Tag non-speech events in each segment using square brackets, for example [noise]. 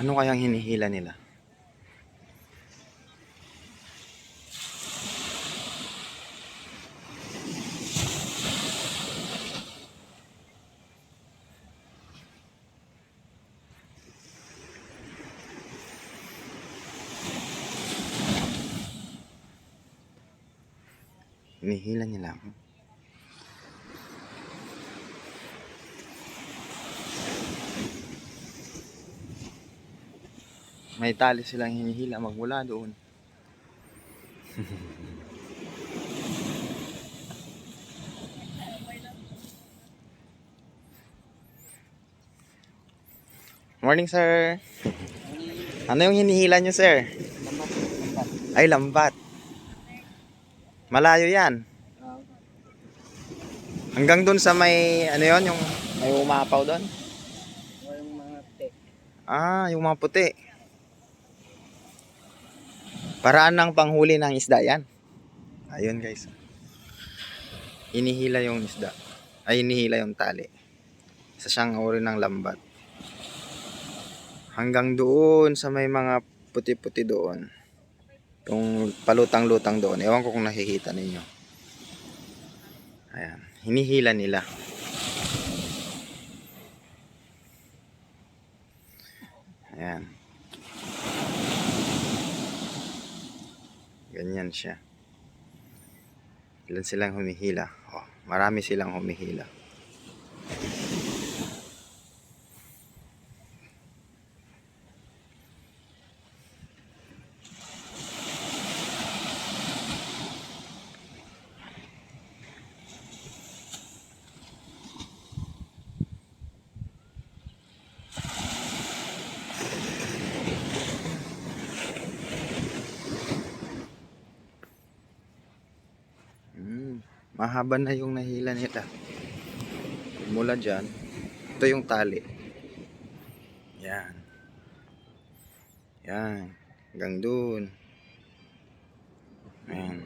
Ano kayang hinihila nila? Hinihila niya lang. May tali silang hinihila magmula doon. Morning, sir. Ano yung hinihila nyo, sir? Ay, lambat. Malayo yan. Hanggang doon sa may, ano yon yung may umapaw doon? Ah, yung mga puti. Paraan ng panghuli ng isda yan. Ayun guys. Inihila yung isda. Ay, inihila yung tali. Sa siyang uri ng lambat. Hanggang doon sa may mga puti-puti doon. Yung palutang-lutang doon. Ewan ko kung nakikita ninyo. Ayan. Hinihila nila. Ayan. Ganyan siya. Ilan silang humihila? Oh, marami silang humihila. Mahaba na yung nahila nila. Mula dyan, ito yung tali. Yan. Yan. Hanggang dun. Ayan.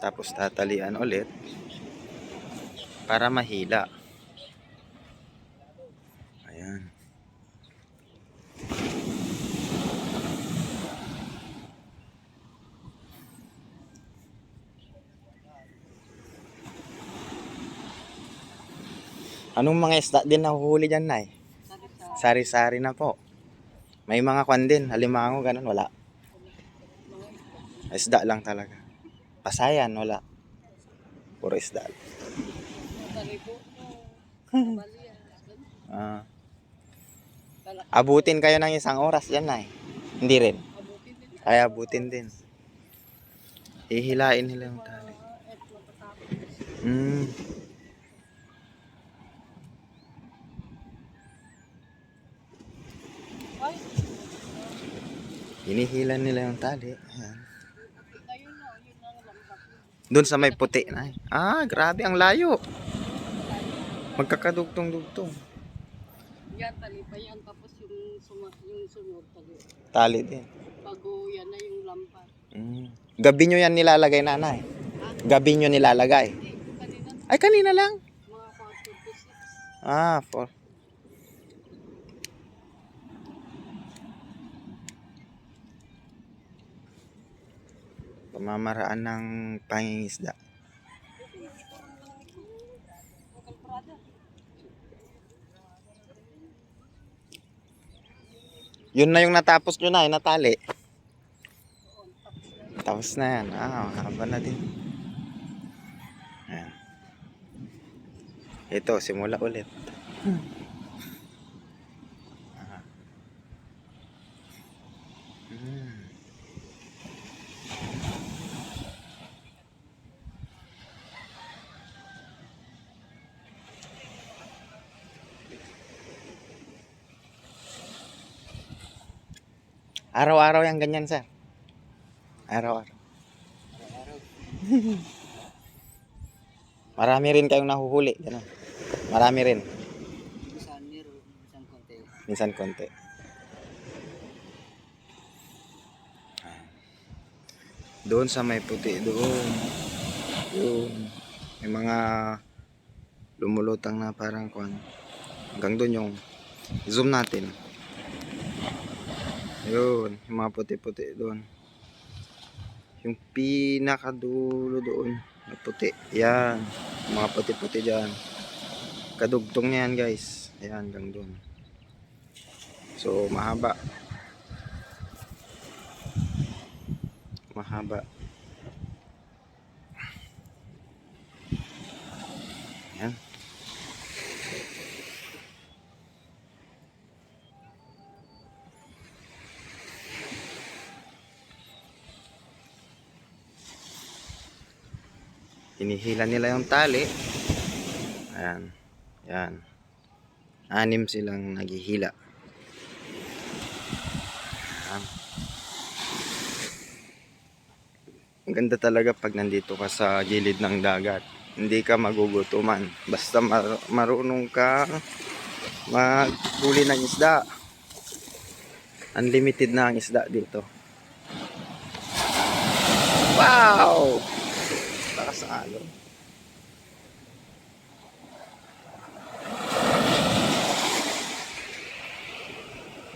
Tapos tatalian ulit para mahila. Ayan. Anong mga isda din nahuhuli dyan, Nay? Sari-sari na po. May mga kwan din, halimango, ganun, wala. Isda lang talaga. Pasayan, wala. Puro isda. [laughs] Ah. abutin kayo ng isang oras yan, Nay. Hindi rin. Ay, abutin din. Hihilain nila yung tali. Mm. Hinihila nila yung tali. Ayan. Doon sa may puti na. Ah, grabe ang layo. Magkakadugtong-dugtong. Yan, tali pa yan. Tapos yung, suma, yung sunod tali. Tali din. Bago yan na yung lambat. Mm. Gabi nyo yan nilalagay, nanay. Gabi nyo nilalagay. Ay, kanina lang. mga 4 to 6. Ah, for... Pamamaraan ng pangingisda. Yun na yung natapos nyo na, yung natali. Tapos na yan. Ah, haba na din. Ayan. Ito, simula ulit. Ah. Araw-araw yung ganyan, sir. Araw-araw. Marami rin kayong nahuhuli. Ganun. Marami rin. Minsan meron, minsan konti. Minsan konti. Doon sa may puti, doon. Yun. May mga lumulutang na parang kwan. Hanggang doon yung zoom natin. Yun, yung mga puti-puti doon. Yung pinakadulo doon, na puti. Yan, mga puti-puti dyan. Kadugtong niya yan guys. Ayan, hanggang doon. So, mahaba. Mahaba. Ayan. Hinihila nila yung tali. Ayan. Ayan. Anim silang naghihila. Ayan. Ang ganda talaga pag nandito ka sa gilid ng dagat. Hindi ka magugutuman. Basta mar- marunong ka maghuli ng isda. Unlimited na ang isda dito. Wow! Lakas ng alon.